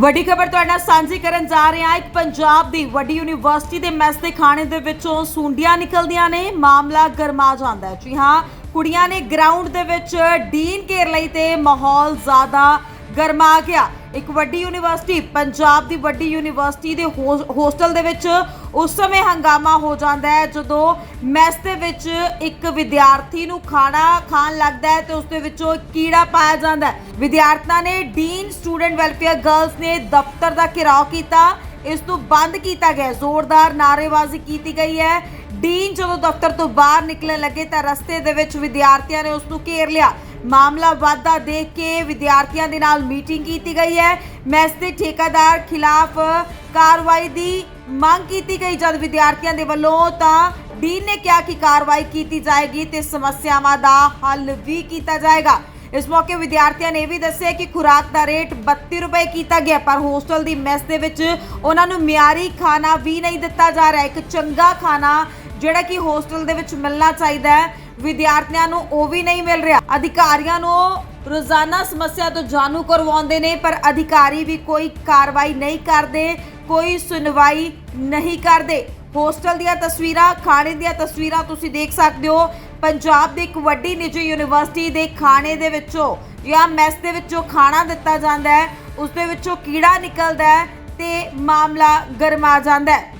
ਵੱਡੀ ਖਬਰ ਤੁਹਾਡੇ ਨਾਲ ਸਾਂਝੀ ਕਰਨ ਜਾ ਰਹੇ ਹਾਂ। ਇੱਕ ਪੰਜਾਬ ਦੀ ਵੱਡੀ ਯੂਨੀਵਰਸਿਟੀ ਦੇ ਮੈਸ ਦੇ ਖਾਣੇ ਦੇ ਵਿੱਚੋਂ ਸੁੰਡੀਆਂ ਨਿਕਲਦੀਆਂ ਨੇ। ਮਾਮਲਾ ਗਰਮਾ ਜਾਂਦਾ ਹੈ। ਜੀ ਹਾਂ, ਕੁੜੀਆਂ ਨੇ ਗਰਾਊਂਡ ਦੇ ਵਿੱਚ ਡੀਨ ਘੇਰ ਲਈ ਤੇ ਮਾਹੌਲ ਜ਼ਿਆਦਾ ਗਰਮਾ ਗਿਆ। ਇੱਕ ਵੱਡੀ ਯੂਨੀਵਰਸਿਟੀ, ਪੰਜਾਬ ਦੀ ਵੱਡੀ ਯੂਨੀਵਰਸਿਟੀ ਦੇ ਹੋਸ- ਹੋਸਟਲ ਦੇ ਵਿੱਚ ਉਸ ਸਮੇਂ ਹੰਗਾਮਾ ਹੋ ਜਾਂਦਾ ਹੈ, ਜਦੋਂ ਮੈਸ ਦੇ ਵਿੱਚ ਇੱਕ ਵਿਦਿਆਰਥੀ ਨੂੰ ਖਾਣਾ ਖਾਣ ਲੱਗਦਾ ਹੈ ਤੇ ਉਸ ਦੇ ਵਿੱਚੋਂ ਕੀੜਾ ਪਾਇਆ ਜਾਂਦਾ ਹੈ। ਵਿਦਿਆਰਥਣਾਂ ਨੇ ਡੀਨ ਸਟੂਡੈਂਟ ਵੈਲਫੇਅਰ ਗਰਲਸ ਨੇ ਦਫ਼ਤਰ ਦਾ ਘਿਰਾਓ ਕੀਤਾ ਇਸ ਨੂੰ ਬੰਦ ਕੀਤਾ ਗਿਆ। ਜ਼ੋਰਦਾਰ ਨਾਅਰੇਬਾਜ਼ੀ ਕੀਤੀ ਗਈ ਹੈ। ਡੀਨ ਜਦੋਂ ਦਫ਼ਤਰ ਤੋਂ ਬਾਹਰ ਨਿਕਲਣ ਲੱਗੇ ਤਾਂ ਰਸਤੇ ਦੇ ਵਿੱਚ ਵਿਦਿਆਰਥੀਆਂ ਨੇ ਉਸ ਨੂੰ ਘੇਰ ਲਿਆ। ਮਾਮਲਾ ਵਾਧਾ ਦੇਖ ਕੇ ਵਿਦਿਆਰਥੀਆਂ ਦੇ ਨਾਲ ਮੀਟਿੰਗ ਕੀਤੀ ਗਈ ਹੈ। ਮੈਸ ਦੇ ਠੇਕਾਦਾਰ ਖਿਲਾਫ ਕਾਰਵਾਈ ਦੀ ਮੰਗ ਕੀਤੀ ਗਈ। ਜਦ ਵਿਦਿਆਰਥੀਆਂ ਦੇ ਵੱਲੋਂ ਤਾਂ ਡੀਨ ਨੇ ਕਿਹਾ ਕਿ ਕਾਰਵਾਈ ਕੀਤੀ ਜਾਏਗੀ ਤੇ ਸਮੱਸਿਆਵਾਂ ਦਾ ਹੱਲ ਵੀ ਕੀਤਾ ਜਾਏਗਾ। ਇਸ ਮੌਕੇ ਵਿਦਿਆਰਥੀਆਂ ਨੇ ਇਹ ਵੀ ਦੱਸਿਆ ਕਿ ਖੁਰਾਕ ਦਾ ਰੇਟ 32 ਰੁਪਏ ਕੀਤਾ ਗਿਆ, ਪਰ ਹੋਸਟਲ ਦੀ ਮੈਸ ਦੇ ਵਿੱਚ ਉਹਨਾਂ ਨੂੰ ਮਿਆਰੀ ਖਾਣਾ ਵੀ ਨਹੀਂ ਦਿੱਤਾ ਜਾ ਰਿਹਾ। ਇੱਕ ਚੰਗਾ ਖਾਣਾ ਜਿਹੜਾ ਕਿ ਹੋਸਟਲ ਦੇ ਵਿੱਚ ਮਿਲਣਾ ਚਾਹੀਦਾ ਹੈ, ਵਿਦਿਆਰਥੀਆਂ ਨੂੰ ਉਹ ਵੀ ਨਹੀਂ ਮਿਲ ਰਿਹਾ। ਅਧਿਕਾਰੀਆਂ ਨੂੰ ਰੋਜ਼ਾਨਾ ਸਮੱਸਿਆ ਤੋਂ ਜਾਣੂ ਕਰਵਾਉਂਦੇ ਨੇ, ਪਰ ਅਧਿਕਾਰੀ ਵੀ ਕੋਈ ਕਾਰਵਾਈ ਨਹੀਂ ਕਰਦੇ, ਕੋਈ ਸੁਣਵਾਈ ਨਹੀਂ ਕਰਦੇ। ਹੋਸਟਲ ਦੀਆਂ ਤਸਵੀਰਾਂ, ਖਾਣੇ ਦੀਆਂ ਤਸਵੀਰਾਂ ਤੁਸੀਂ ਦੇਖ ਸਕਦੇ ਹੋ। ਪੰਜਾਬ ਦੀ ਇੱਕ ਵੱਡੀ ਨਿੱਜੀ ਯੂਨੀਵਰਸਿਟੀ ਦੇ ਖਾਣੇ ਦੇ ਵਿੱਚੋਂ ਜਾਂ ਮੈਸ ਦੇ ਵਿੱਚੋਂ ਖਾਣਾ ਦਿੱਤਾ ਜਾਂਦਾ ਹੈ, ਉਸ ਦੇ ਵਿੱਚੋਂ ਕੀੜਾ ਨਿਕਲਦਾ ਹੈ ਤੇ ਮਾਮਲਾ ਗਰਮਾ ਜਾਂਦਾ ਹੈ।